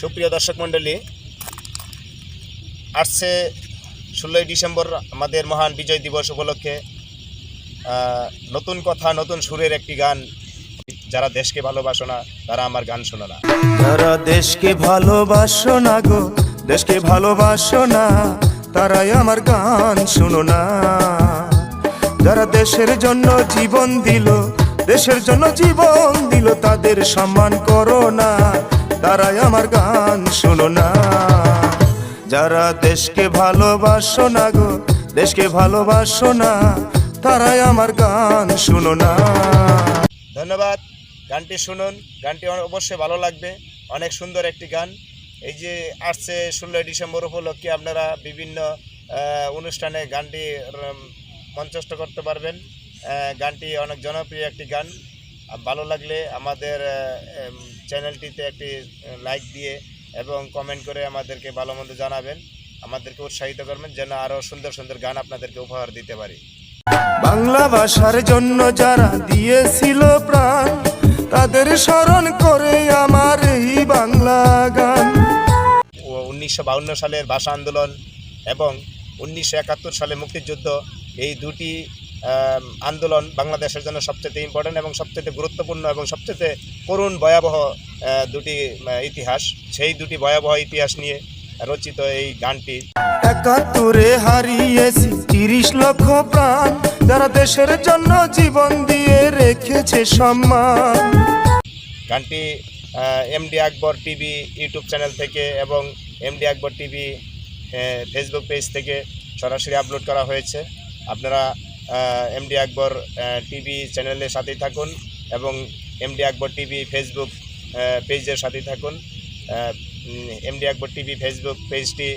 সুপ্রিয় দর্শক মণ্ডলী, আসছে ষোলোই ডিসেম্বর আমাদের মহান বিজয় দিবস উপলক্ষে নতুন কথা, নতুন সুরের একটি গান। যারা দেশকে ভালোবাসো না, তারা আমার গান শোনো না। যারা দেশকে ভালোবাসো না গো, দেশকে ভালোবাসো না, তারাই আমার গান শোনো না। যারা দেশের জন্য জীবন দিল, দেশের জন্য জীবন দিল, তাদের সম্মান করো না। তারাই আমার গান শুনো না। যারা দেশকে ভালোবাসো না গো, দেশকে ভালোবাসো না, তারাই আমার গান শুনো না। ধন্যবাদ। গানটি শুনুন। গানটি অবশ্যই ভালো লাগবে। অনেক সুন্দর একটি গান। এই যে আসছে ষোলোই ডিসেম্বর উপলক্ষে আপনারা বিভিন্ন অনুষ্ঠানে গানটি মঞ্চস্থ করতে পারবেন। গানটি অনেক জনপ্রিয় একটি গান। ভালো লাগলে আমাদের চ্যানেলটিতে একটি লাইক দিয়ে এবং কমেন্ট করে আমাদেরকে ভালো মন্দ জানাবেন। আমাদেরকে উৎসাহিত করবেন যেন আরও সুন্দর সুন্দর গান আপনাদেরকে উপহার দিতে পারি। বাংলা ভাষার জন্য যারা দিয়েছিল প্রাণ তাদের স্মরণ করে আমার এই বাংলা গান। উনিশশো বাউন্ন সালের ভাষা আন্দোলন এবং উনিশশো একাত্তর সালে মুক্তিযুদ্ধ এই দুটি আন্দোলন বাংলাদেশের জন্য সবচেয়ে ইম্পর্টেন্ট এবং সবচেয়ে গুরুত্বপূর্ণ এবং সবচেয়ে করুণ ভয়াবহ দুটি ইতিহাস। সেই দুটি ভয়াবহ ইতিহাস নিয়ে রচিত এই গানটি। একাত্তরে হারিয়েছি তিরিশ লক্ষ প্রাণ যারা দেশের জন্য জীবন দিয়ে রেখেছে সম্মান। গানটি MD Akbar TV YouTube channel থেকে এবং MD Akbar TV Facebook page থেকে সরাসরি আপলোড করা হয়েছে। আপনারা এমডি আকবর টিভি চ্যানেলের সাথেই থাকুন এবং এমডি আকবর টিভি ফেসবুক পেজের সাথেই থাকুন। এমডি আকবর টিভি ফেসবুক পেজটি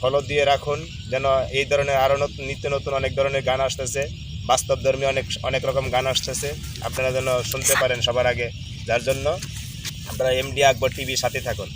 ফলো দিয়ে রাখুন যেন এই ধরনের আরও নতুন, নিত্য নতুন অনেক ধরনের গান আসতেছে। বাস্তবধর্মী অনেক অনেক রকম গান আসতেছে। আপনারা যেন শুনতে পারেন সবার আগে, যার জন্য আপনারা এমডি আকবর টিভির সাথে থাকুন।